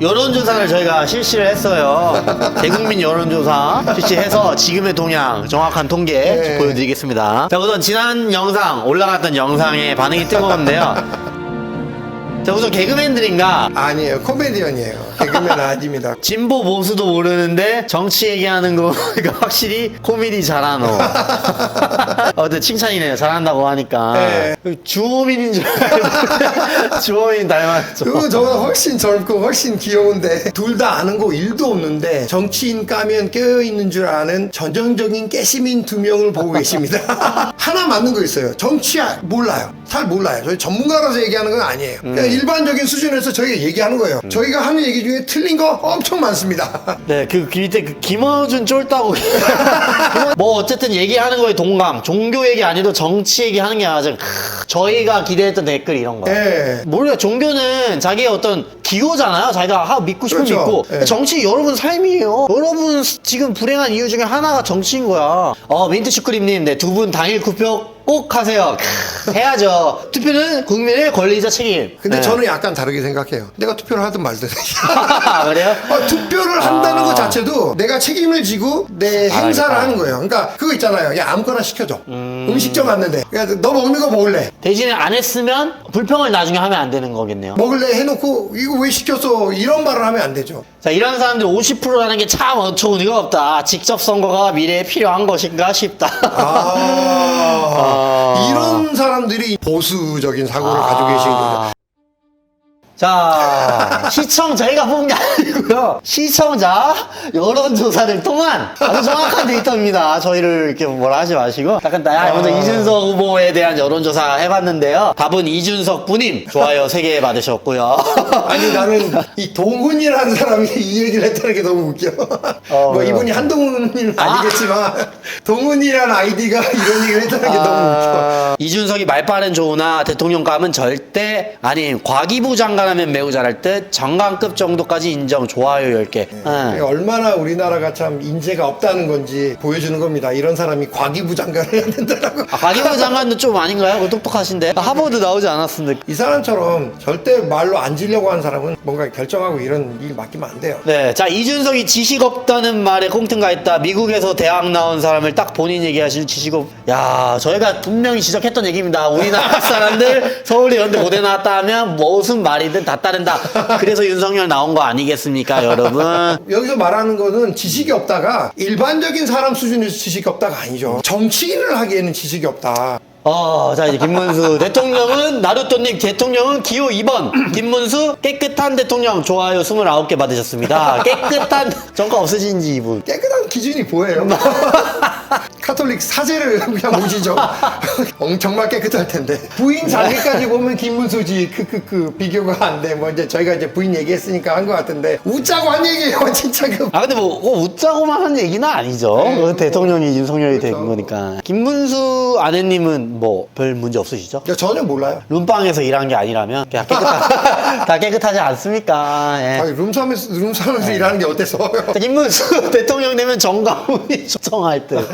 여론조사를 저희가 실시를 했어요. 대국민 여론조사 실시해서 지금의 동향 정확한 통계 네. 보여드리겠습니다. 자, 우선 지난 영상, 올라갔던 영상에 반응이 뜨거운데요. 자, 우선 개그맨들인가? 아니에요. 코미디언이에요. 개그맨 아닙니다. 진보 보수도 모르는데 정치 얘기하는 거 그러니까 확실히 코미디 잘하노. 어, 근데 칭찬이네요. 잘한다고 하니까. 네. 주호민인 줄 알고 주호민 닮았죠. 그거 저보다 훨씬 젊고 훨씬 귀여운데 둘 다 아는 거 일도 없는데 정치인 까면 깨어있는 줄 아는 전형적인 깨시민 두 명을 보고 계십니다. 하나 맞는 거 있어요. 정치 아- 몰라요. 잘 몰라요. 저희 전문가라서 얘기하는 건 아니에요. 그냥 일반적인 수준에서 저희가 얘기하는 거예요. 저희가 하는 얘기 중에 틀린 거 엄청 많습니다. 네, 그, 그 밑에 그 김어준 쫄다고. 뭐, 어쨌든 얘기하는 거에 동감. 종교 얘기 아니도 정치 얘기 하는 게 아주, 크, 저희가 기대했던 댓글 이런 거. 예. 모르겠어요. 종교는 자기의 어떤 기호잖아요. 자기가 하, 믿고 싶으면 그렇죠. 믿고. 예. 정치 여러분 삶이에요. 여러분 지금 불행한 이유 중에 하나가 정치인 거야. 어, 민트 슈크림님, 네, 두 분 당일 투표 꼭 하세요. 크, 해야죠. 투표는 국민의 권리자 책임. 근데 네. 저는 약간 다르게 생각해요. 내가 투표를 하든 말든. 그래요? 어, 투표를 한다는 아. 것 자체도 내가 책임을 지고 내 행사를 알겠다. 하는 거예요. 그러니까 그거 있잖아요. 야 아무거나 시켜줘. 음... 식점 갔는데. 야, 너 먹는 거 먹을래? 대신에 안 했으면 불평을 나중에 하면 안 되는 거겠네요. 먹을래 해놓고 이거 왜 시켰어? 이런 말을 하면 안 되죠. 자, 이런 사람들 50%라는 게 참 어처구니가 없다. 직접 선거가 미래에 필요한 것인가 싶다. 아, 이런 사람들이 보수적인 사고를 가지고 계신 거죠. 자, 시청 저희가 본게 아니고요. 시청자 여론조사를 통한 아주 정확한 데이터입니다. 저희를 이렇게 뭐라 하지 마시고. 잠깐, 나 먼저 아. 이준석 후보에 대한 여론조사 해봤는데요. 답은 이준석 분임. 좋아요 3개 받으셨고요. 아니 나는 이 동훈이라는 사람이 이 얘기를 했다는 게 너무 웃겨. 어, 뭐 왜요? 이분이 한동훈은 아니겠지만 동훈이라는 아이디가 이런 얘기를 했다는 게 너무 웃겨. 아, 이준석이 말 빠른 조우나 대통령감은 절대 아닌 과기부 장관 하면 매우 잘할 듯 장관급 정도까지 인정 좋아요 10개 이게 얼마나 우리나라가 참 인재가 없다는 건지 보여주는 겁니다. 이런 사람이 과기부 장관을 해야 된다라고. 아, 과기부 장관도 좀 아닌가요? 그거 똑똑하신데 하버드 나오지 않았습니다 이 사람처럼 절대 말로 안 지려고 하는 사람은 뭔가 결정하고 이런 일 맡기면 안 돼요. 네, 자 이준석이 지식 없다는 말에 꽁트가 있다. 미국에서 대학 나온 사람을 딱 본인 얘기하시는 지식 없. 야, 저희가 분명히 지적했던 얘기입니다. 우리나라 사람들 서울대 연대 고대 나왔다 하면 무슨 말이든 다 따른다. 그래서 윤석열 나온 거 아니겠습니까, 여러분? 여기서 말하는 거는 지식이 없다가 일반적인 사람 수준에서 지식이 없다가 아니죠. 정치인을 하기에는 지식이 없다. 어, 자, 이제 김문수 대통령은, 나루토님 대통령은 기호 2번. 김문수 깨끗한 대통령 좋아요 29개 받으셨습니다. 깨끗한, 정가 없으신지 이분. 깨끗한 기준이 뭐예요? 카톨릭 사제를 그냥 모시죠. 어, 정말 깨끗할 텐데. 부인 자기까지 보면 김문수지. 크크크 비교가 안 돼. 뭐 이제 저희가 이제 부인 얘기했으니까 한 것 같은데 웃자고 한 얘기예요. 진짜 그. 아, 근데 뭐, 뭐 웃자고만 한 얘기는 아니죠. 그 대통령이 윤석열이 된 그렇죠. 거니까. 김문수 아내님은 뭐, 별 문제 없으시죠? 야, 전혀 몰라요. 룸빵에서 일한 게 아니라면, 그냥 깨끗하, 다 깨끗하지 않습니까? 예. 아니, 룸사무소, 룸사무소 일하는 게 어때서요? 자, 김문수 대통령 되면 정가훈이 초청할 듯.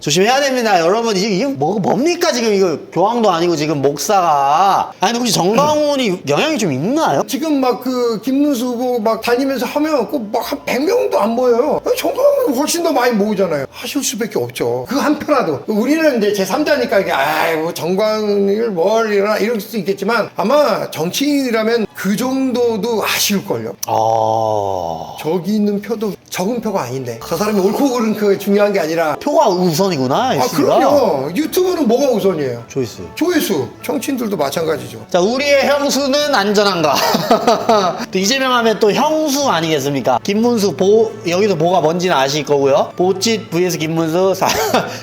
조심 해야 됩니다, 여러분. 이게, 뭐, 뭡니까, 지금 이거. 교황도 아니고 지금 목사가. 아니, 혹시 정가훈이 영향이 좀 있나요? 지금 막 그 김문수 후보 막 다니면서 하면 꼭막한 100명도 안 모여요. 정강은 훨씬 더 많이 모으잖아요. 하실 수밖에 없죠. 그 한편라도 우리는 이제 제3자니까 이게 아뭐 정광을 뭘 이러나 이럴 수 있겠지만 아마 정치인이라면 그 정도도 아쉬울걸요. 아. 저기 있는 표도 적은 표가 아닌데 저 사람이 옳고 그른 그 중요한 게 아니라 표가 우선이구나, 아 S가. 그럼요. 유튜브는 뭐가 우선이에요? 조이스. 조회수 정치인들도 마찬가지죠. 자, 우리의 형수는 안전한가? 또 이재명 하면 또 형수 아니겠습니까? 김문수 보, 여기도 보가 뭔지는 아실 거고요. 보짓 vs 김문수 4,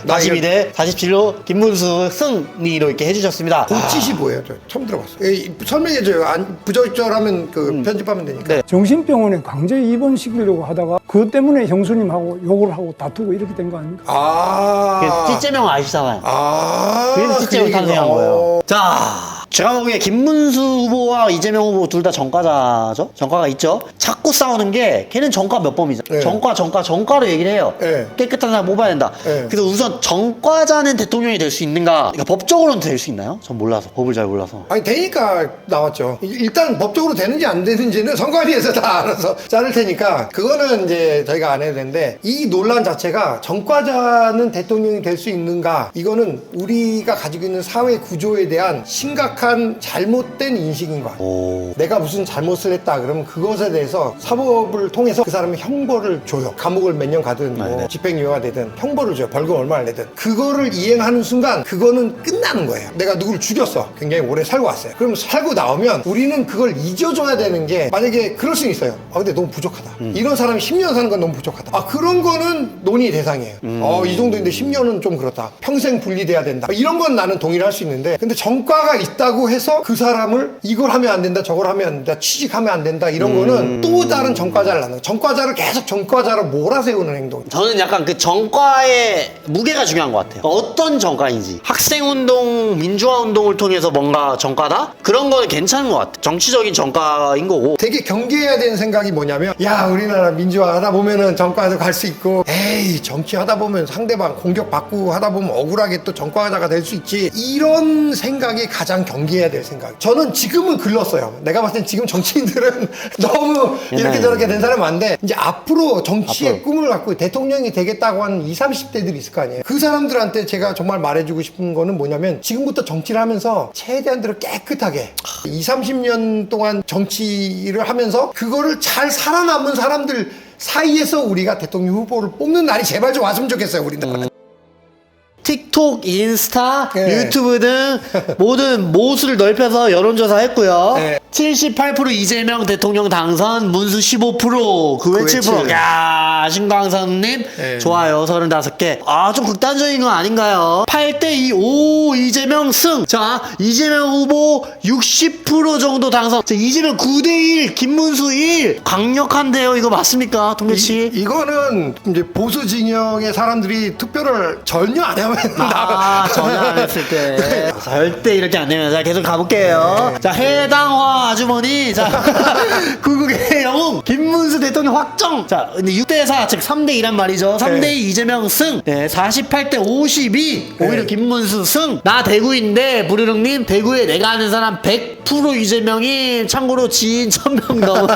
42대 47로 김문수 승리로 이렇게 해주셨습니다. 보짓이 뭐예요? 저 처음 들어봤어요. 에이, 설명해줘요. 안, 부적 절하면 그 편집하면 되니까. 네. 정신병원에 강제 입원시키려고 하다가 그것 때문에 형수님하고 욕을 하고 다투고 이렇게 된 거 아닙니까? 아. 그 찌재명 아시잖아요. 아. 그래서 찌재명 그 얘기가. 탄생한 거예요. 자, 제가 보기에 김문수 후보와 이재명 후보 둘 다 정과자죠? 정과가 있죠? 자꾸 싸우는 게 걔는 정과 몇 범이죠? 네. 정과, 정과, 정과로 얘기를 해요. 네. 깨끗한 사람 뽑아야 된다. 네. 그래서 우선 정과자는 대통령이 될 수 있는가? 그러니까 법적으로는 될 수 있나요? 전 몰라서. 법을 잘 몰라서. 아니 되니까 나왔죠. 일단 법적으로 되는지 안 되는지는 선관위에서 다 알아서 자를 테니까 그거는 이제 저희가 안 해도 되는데 이 논란 자체가 전과자는 대통령이 될 수 있는가 이거는 우리가 가지고 있는 사회 구조에 대한 심각한 잘못된 인식인 것 같아요. 오. 내가 무슨 잘못을 했다 그러면 그것에 대해서 사법을 통해서 그 사람이 형벌을 줘요. 감옥을 몇 년 가든 뭐 네네. 집행유예가 되든 형벌을 줘요. 벌금 얼마를 내든 그거를 이행하는 순간 그거는 끝나는 거예요. 내가 누구를 죽였어. 굉장히 오래 살고 왔어요. 그럼 살고 나오면 우리는 그걸 잊어줘야 되는 게 만약에 그럴 수는 있어요. 아 근데 너무 부족하다. 이런 사람이 10년 사는 건 너무 부족하다. 아 그런 거는 논의 대상이에요. 어이 정도인데 10년은 좀 그렇다. 평생 분리돼야 된다. 이런 건 나는 동의를 할 수 있는데 근데 전과가 있다 고 해서 그 사람을 이걸 하면 안 된다 저걸 하면 안 된다 취직하면 안 된다 이런 거는 또 다른 전과자를 낳는 거예요. 전과자를 계속 전과자로 몰아세우는 행동. 저는 약간 그 정과의 무게가 중요한 것 같아요. 어떤 정과인지. 학생운동, 민주화운동을 통해서 뭔가 정과다? 그런 거는 괜찮은 것 같아요. 정치적인 정과인 거고. 되게 경계해야 되는 생각이 뭐냐면 야 우리나라 민주화 하다 보면은 정과도 갈 수 있고 에이 정치 하다 보면 상대방 공격받고 하다 보면 억울하게 또 정과자가 될 수 있지 이런 생각이 가장 경계 해야 될 생각. 저는 지금은 글렀어요. 내가 봤을 땐 지금 정치인들은 너무 이렇게. 저렇게 된 사람 많은데 이제 앞으로 정치의 앞으로. 꿈을 갖고 대통령이 되겠다고 하는 20, 30대들이 있을 거 아니에요. 그 사람들한테 제가 정말 말해주고 싶은 거는 뭐냐면 지금부터 정치를 하면서 최대한대로 깨끗하게 20, 30년 동안 정치를 하면서 그거를 잘 살아남은 사람들 사이에서 우리가 대통령 후보를 뽑는 날이 제발 좀 왔으면 좋겠어요 우리나라 틱톡, 인스타, 네. 유튜브 등 모든 모수를 넓혀서 여론조사 했고요. 네. 78% 이재명 대통령 당선, 문수 15%, 그 외 7%. 9회 7. 야, 신광선님, 네. 좋아요. 35개. 아, 좀 극단적인 건 아닌가요? 8대2, 오, 이재명 승. 자, 이재명 후보 60% 정도 당선. 자, 이재명 9대1, 김문수 1. 강력한데요. 이거 맞습니까? 동계씨? 이, 이거는 이제 보수 진영의 사람들이 투표를 전혀 안 하면 아, 전혀 안 했을 때. 절대 이렇게 안 되면. 자, 계속 가볼게요. 자, 해당화 아주머니. 자, 구국의 영웅. 김문수 대통령 확정. 자, 근데 6대4, 즉 3대2란 말이죠. 3대2 네. 이재명 승. 네, 48대 52. 오히려 네. 김문수 승. 나 대구인데, 부르릉님, 대구에 내가 아는 사람 100% 이재명이 참고로 지인 1000명 넘어.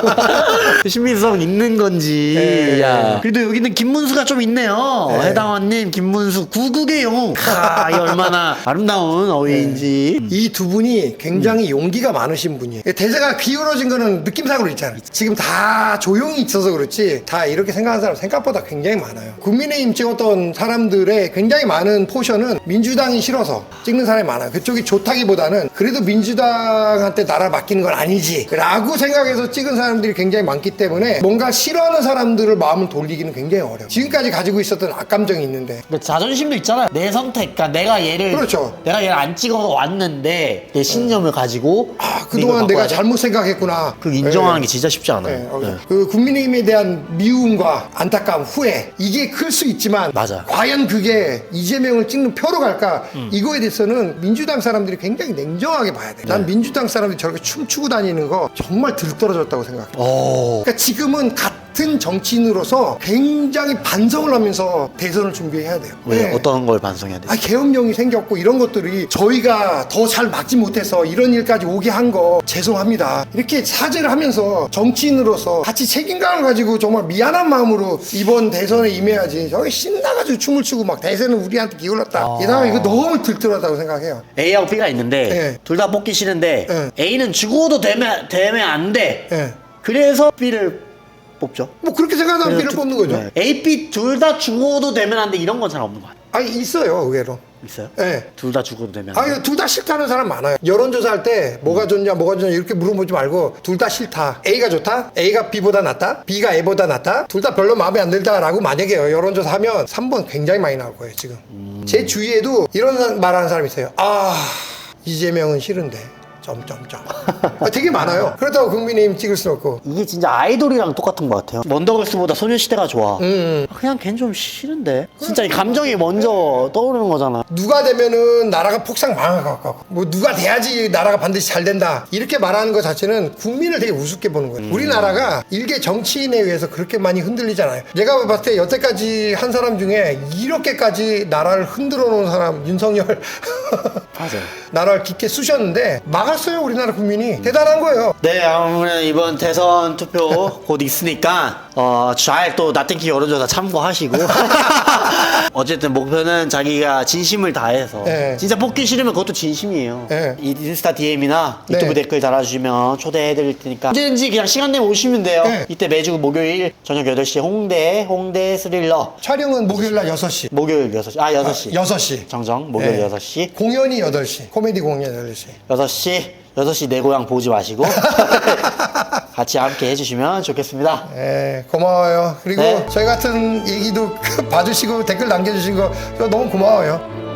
신빙성 있는 건지. 네. 야. 그래도 여기는 김문수가 좀 있네요. 네. 해당원님, 김문수, 구국의 영웅. 아, 이 얼마나 아름다운 어휘인지. 이 두 분이 굉장히 용기가 많으신 분이에요. 대세가 기울어진 거는 느낌상으로 있잖아요. 지금 다 조용히 있어서 그렇지 다 이렇게 생각하는 사람 생각보다 굉장히 많아요. 국민의힘 찍었던 사람들의 굉장히 많은 포션은 민주당이 싫어서 찍는 사람이 많아요. 그쪽이 좋다기보다는 그래도 민주당 한테 나라 맡기는 건 아니지 라고 생각해서 찍은 사람들이 굉장히 많기 때문에 뭔가 싫어하는 사람들을 마음을 돌리기는 굉장히 어려워요. 지금까지 가지고 있었던 악감정이 있는데 근데 자존심도 있잖아요. 내 선택. 그러니까 내가 얘를. 그렇죠. 내가 얘를 안 찍어서 왔는데, 내 신념을 가지고. 아 그동안 내가 돼? 잘못 생각했구나. 그 인정하는 네. 게 진짜 쉽지 않아요. 네, 어, 네. 그 국민의힘에 대한 미움과 안타까움, 후회 이게 클 수 있지만 맞아. 과연 그게 이재명을 찍는 표로 갈까 이거에 대해서는 민주당 사람들이 굉장히 냉정하게 봐야 돼. 네. 난 민주당 사람들이 저렇게 춤추고 다니는 거 정말 들떨어졌다고 생각해. 오. 그러니까 지금은 같 은 정치인으로서 굉장히 반성을 하면서 대선을 준비해야 돼요. 왜 네. 어떤 걸 반성해야 돼? 아, 계엄령이 생겼고 이런 것들이 저희가 더 잘 막지 못해서 이런 일까지 오게 한 거 죄송합니다. 이렇게 사죄를 하면서 정치인으로서 같이 책임감을 가지고 정말 미안한 마음으로 이번 대선에 임해야지. 저기 신나가지고 춤을 추고 막 대세는 우리한테 기울었다. 아. 이 사람 이거 너무 들뜨하다고 생각해요. A하고 B가 있는데 네. 둘 다 뽑기 싫은데 네. A는 죽어도 되면 되면 안 돼. 예. 그래서 B를 뽑죠. 뭐 그렇게 생각하면 B를 뽑는 거죠. 네. A, B 둘 다 죽어도 되면 안 돼. 이런 건 잘 없는 것 같아요. 아니 있어요 의외로. 있어요? 예. 둘 다 죽어도 되면 안 돼. 아니 둘 다 싫다는 사람 많아요. 여론조사 할 때 뭐가 좋냐 뭐가 좋냐 이렇게 물어보지 말고 둘 다 싫다. A가 좋다. A가 B보다 낫다. B가 A보다 낫다. 둘 다 별로 마음에 안 들다라고 만약에 여론조사 하면 3번 굉장히 많이 나올 거예요 지금. 제 주위에도 이런 말하는 사람이 있어요. 아 이재명은 싫은데 점점점. 아, 되게 많아요. 그렇다고 국민의힘 찍을 수 없고. 이게 진짜 아이돌이랑 똑같은 것 같아요. 원더걸스보다 소녀시대가 좋아. 그냥 걘 좀 싫은데. 진짜 이 감정이 먼저 떠오르는 거잖아. 누가 되면은 나라가 폭삭 망할 것 같고 뭐 누가 돼야지 나라가 반드시 잘 된다 이렇게 말하는 것 자체는 국민을 되게 우습게 보는 거예요 우리나라가 일개 정치인에 의해서 그렇게 많이 흔들리잖아요 내가 봤을 때 여태까지 한 사람 중에 이렇게까지 나라를 흔들어 놓은 사람 윤석열 맞아요. 나라를 깊게 쑤셨는데 막 았어요 우리나라 국민이. 대단한 거예요. 네, 아무튼 이번 대선 투표 곧 있으니까 어, 잘또 나땡키 여론조사 참고하시고. 어쨌든 목표는 자기가 진심을 다해서. 네. 진짜 뽑기 싫으면 그것도 진심이에요. 네. 이 인스타 DM이나 네. 유튜브 댓글 달아주시면 초대해드릴 테니까. 언제든지 그냥 시간 내면 오시면 돼요. 네. 이때 매주 목요일 저녁 8시에 홍대 홍대 스릴러. 촬영은 목요일 날 6시. 목요일 6시. 아 6시. 6시. 정정. 목요일 네. 6시. 공연이 8시. 코미디 공연 8시. 6시 6시 내 고향 보지 마시고 같이 함께 해주시면 좋겠습니다. 네, 고마워요. 그리고 네. 저희 같은 얘기도 봐주시고 댓글 남겨주신 거 너무 고마워요.